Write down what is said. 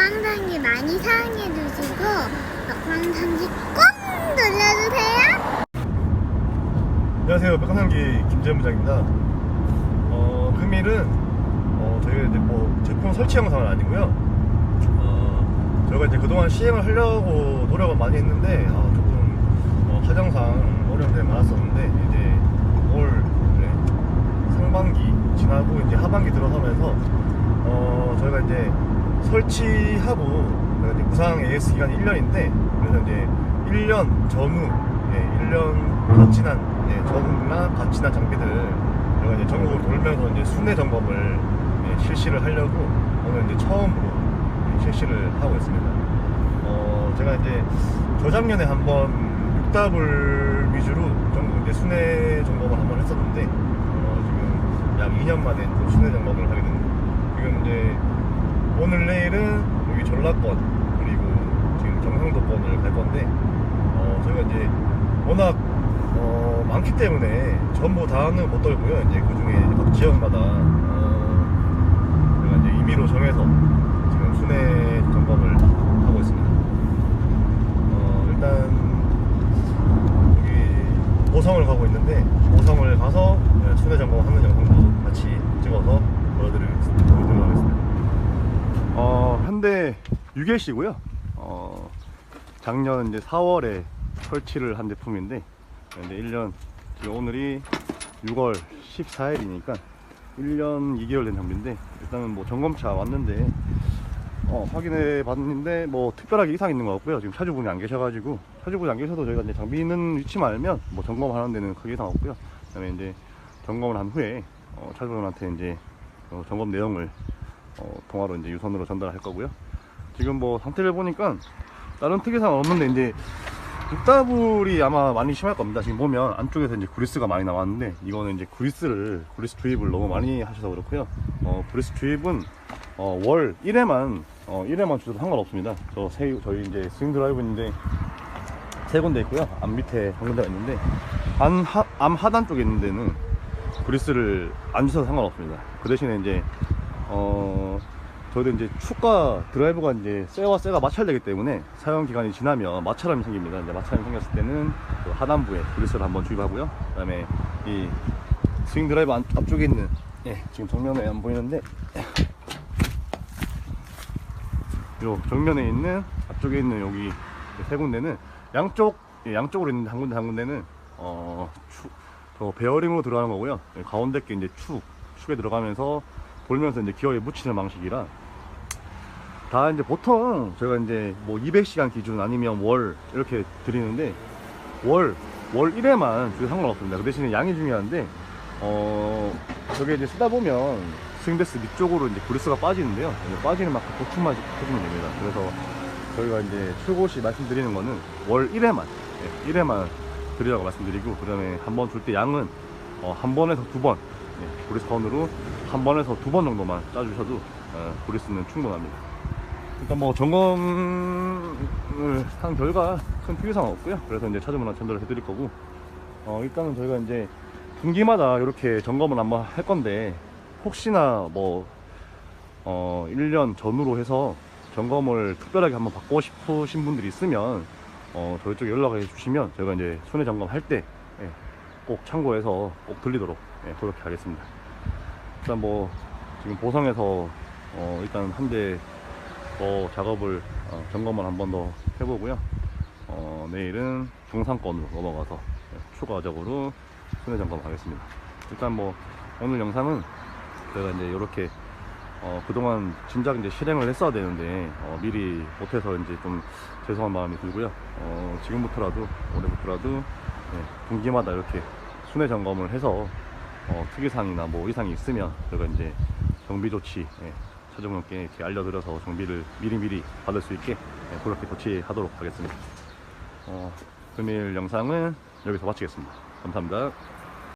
꽝당이 많이 사랑해 주시고 꽝당이 꼭 눌러주세요. 안녕하세요. 백감상기 김재무장입니다. 어, 금일은 어, 저희가 이제 뭐 제품 설치 영상은 아니고요. 어, 저희가 이제 그동안 시행을 하려고 노력을 많이 했는데 아, 조금 어, 사정상 어려운 점이 많았었는데 이제 올 네, 상반기 지나고 이제 하반기 들어서면서 어, 저희가 이제 설치하고 이제 무상 AS 기간이 1년인데 그래서 이제 1년 전후 예, 1년 갓 지난 예, 전후나 갓 지난 장비들 저희가 이제 전국을 돌면서 이제 순회 점검을 예, 실시를 하려고 오늘 이제 처음으로 예, 실시를 하고 있습니다. 어, 제가 이제 저작년에 한번 육답을 위주로 전국 이제 순회 점검을 한번 했었는데 어, 지금 약 2년 만에 또 순회 점검을 하게 됩니다. 지금 이제 오늘 내일은 여기 전라권 그리고 지금 경상도권을 갈 건데 어, 저희가 이제 워낙 어, 많기 때문에 전부 다는 못 돌고요. 이제 그 중에 각 지역마다 어, 저희가 이제 임의로 정해서 지금 순회 점검을 하고 있습니다. 어, 일단 여기 보성을 가고 있는데 보성을 가서 네, 순회 점검하는 영상도 같이 찍어서 보여드리겠습니다. 보여드리도록 하겠습니다. 어, 현대 6일씨고요. 어, 작년 이제 4월에 설치를 한 제품인데, 이제 1년, 지금 오늘이 6월 14일이니까 1년 2개월 된 장비인데, 일단은 뭐 점검차 왔는데, 어, 확인해 봤는데, 뭐 특별하게 이상 있는 거 없고요. 지금 차주분이 안 계셔가지고, 차주분이 안 계셔도 저희가 이제 장비 있는 위치만 알면, 뭐 점검하는 데는 크게 이상 없고요. 그 다음에 이제 점검을 한 후에, 어, 차주분한테 이제 어, 점검 내용을 어, 통화로 이제 유선으로 전달할 거고요. 지금 뭐 상태를 보니까 다른 특이사항 없는데 이제 육다불이 아마 많이 심할 겁니다. 지금 보면 안쪽에서 이제 그리스가 많이 나왔는데 이거는 이제 그리스를 그리스 주입을 너무 많이 하셔서 그렇고요. 어, 그리스 주입은 어, 월 1회만 어, 1회만 주셔도 상관없습니다. 저 세, 저희 이제 스윙 드라이브인데 세 군데 있고요. 앞 밑에 한 군데가 있는데 안 하, 암 하단 쪽에 있는 데는 그리스를 안 주셔도 상관없습니다. 그 대신에 이제 어 저희도 이제 축과 드라이브가 이제 쇠와 쇠가 마찰되기 때문에 사용 기간이 지나면 마찰함이 생깁니다. 이제 마찰함이 생겼을 때는 그 하단부에 그리스를 한번 주입하고요. 그다음에 이 스윙 드라이브 안- 앞쪽에 있는 예, 지금 정면에 안 보이는데 요 정면에 있는 앞쪽에 있는 여기 세 군데는 양쪽 예, 양쪽으로 있는 한 군데 한 군데는 어 추, 저 베어링으로 들어가는 거고요. 예, 가운데 게 이제 축 축에 들어가면서 돌면서 이제 기어에 묻히는 방식이라 다 이제 보통 저희가 이제 뭐 200시간 기준 아니면 월 이렇게 드리는데 월, 월 1회만 주도 상관없습니다. 그 대신에 양이 중요한데 어 저게 이제 쓰다 보면 스윙데스 밑쪽으로 이제 그리스가 빠지는데요. 빠지는 만큼 보충만 해주면 됩니다. 그래서 저희가 이제 출고시 말씀드리는 거는 월 1회만, 예, 1회만 드리라고 말씀드리고, 그 다음에 한 번 줄 때 양은 어, 한 번에서 두 번, 예, 그리스 건으로 한 번에서 두 번 정도만 짜주셔도 어, 그리스는 충분합니다. 일단 뭐 점검을 한 결과 큰 특이사항 없고요. 그래서 이제 차주분한테 전달을 해드릴 거고, 어, 일단은 저희가 이제 분기마다 이렇게 점검을 한번 할 건데, 혹시나 뭐, 어, 1년 전후로 해서 점검을 특별하게 한번 받고 싶으신 분들이 있으면, 어, 저희 쪽에 연락을 해주시면 저희가 이제 손해 점검할 때 꼭 참고해서 꼭 들리도록 예, 그렇게 하겠습니다. 일단 뭐, 지금 보성에서 어, 일단 한 대 더 작업을 어, 점검을 한 번 더 해보고요. 어, 내일은 중상권으로 넘어가서 예, 추가적으로 손해 점검하겠습니다. 일단 뭐 오늘 영상은 제가 이제 이렇게 어, 그동안 진작 이제 실행을 했어야 되는데 어, 미리 못해서 이제 좀 죄송한 마음이 들고요. 어, 지금부터라도 올해부터라도 예, 분기마다 이렇게 순회 점검을 해서 어, 특이사항이나 뭐 이상이 있으면 저희가 이제 정비 조치 예, 차주분께 이렇게 알려드려서 정비를 미리미리 받을 수 있게 예, 그렇게 조치하도록 하겠습니다. 어, 금일 영상은 여기서 마치겠습니다. 감사합니다.